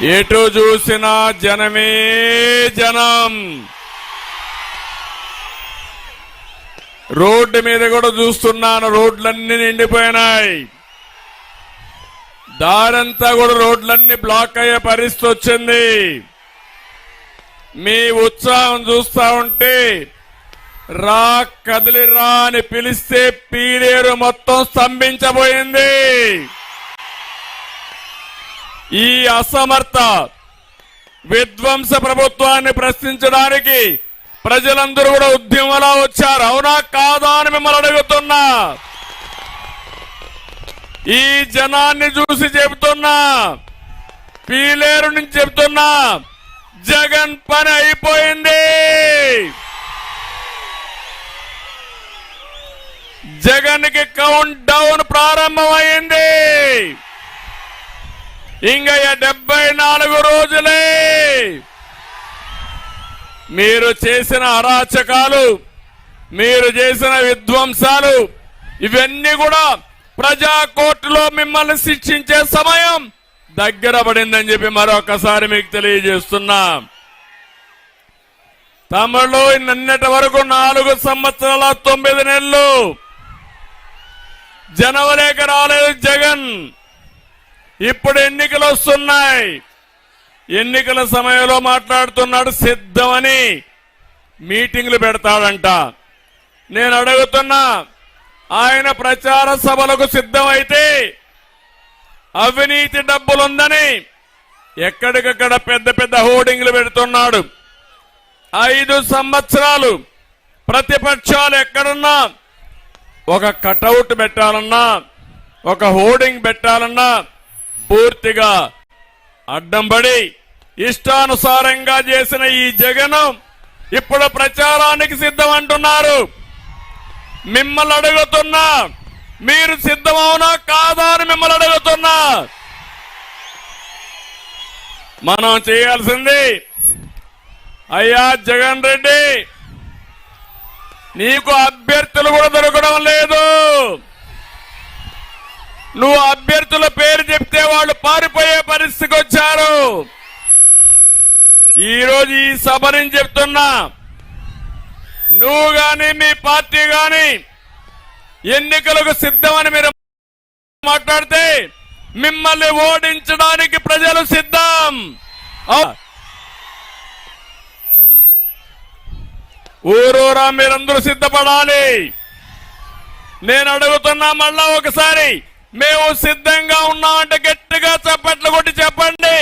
ఎటు చూసినా జనమే జనం. రోడ్డు మీద కూడా చూస్తున్నాను రోడ్లన్నీ నిండిపోయినాయి. దారంతా కూడా రోడ్లన్నీ బ్లాక్ అయ్యే పరిస్థితి వచ్చింది. మీ ఉత్సాహం చూస్తా ఉంటే రా కదిలి రా అని పిలిస్తే పీడేరు మొత్తం స్తంభించబోయింది. ఈ అసమర్థ విధ్వంస ప్రభుత్వాన్ని ప్రశ్నించడానికి ప్రజలందరూ కూడా ఉద్యమంలో వచ్చారు. అవునా కాదా అని మిమ్మల్ని అడుగుతున్నా. ఈ జనాన్ని చూసి చెబుతున్నా. పీలేరు నుంచి చెబుతున్నా. జగన్ పని అయిపోయింది. జగన్కి కౌంట్ డౌన్ ప్రారంభమైంది. ఇంకా డెబ్బై నాలుగు రోజులే. మీరు చేసిన అరాచకాలు మీరు చేసిన విధ్వంసాలు ఇవన్నీ కూడా ప్రజా కోర్టులో మిమ్మల్ని శిక్షించే సమయం దగ్గర పడిందని చెప్పి మరొకసారి మీకు తెలియజేస్తున్నా. తమిళలో నిన్నటి వరకు నాలుగు సంవత్సరాల తొమ్మిది నెలలు జనవరికి రాలేదు జగన్ ఇప్పుడు ఎన్నికలు వస్తున్నాయి. ఎన్నికల సమయంలో మాట్లాడుతున్నాడు సిద్ధమని మీటింగ్లు పెడతాడంట. నేను అడుగుతున్నా ఆయన ప్రచార సభలకు సిద్ధమైతే అవినీతి డబ్బులుందని ఎక్కడికక్కడ పెద్ద పెద్ద హోర్డింగ్లు పెడుతున్నాడు. ఐదు సంవత్సరాలు ప్రతిపక్షాలు ఎక్కడున్నా ఒక కటౌట్ పెట్టాలన్నా ఒక హోర్డింగ్ పెట్టాలన్నా పూర్తిగా అడ్డంబడి ఇష్టానుసారంగా చేసిన ఈ జగనం ఇప్పుడు ప్రచారానికి సిద్ధం అంటున్నారు మిమ్మల్ని అడుగుతున్నా మీరు సిద్ధమవునా కాదా అని మిమ్మల్ని అడుగుతున్నా. మనం చేయాల్సింది అయ్యా జగన్ రెడ్డి నీకు అభ్యర్థులు కూడా దొరకడం లేదు. నువ్వు అభ్యర్థుల పేరు చెప్తే వాళ్ళు పారిపోయే పరిస్థితికి వచ్చారు. ఈరోజు ఈ సభ నుంచి చెప్తున్నా నువ్వు గాని మీ పార్టీ గాని ఎన్నికలకు సిద్ధమని మీరు మాట్లాడితే మిమ్మల్ని ఓడించడానికి ప్రజలు సిద్ధం. ఊరూరా మీరందరూ సిద్ధపడాలి. నేను అడుగుతున్నా మళ్ళా ఒకసారి మేము సిద్ధంగా ఉన్నామంటే గట్టిగా చప్పట్లు కొట్టి చెప్పండి.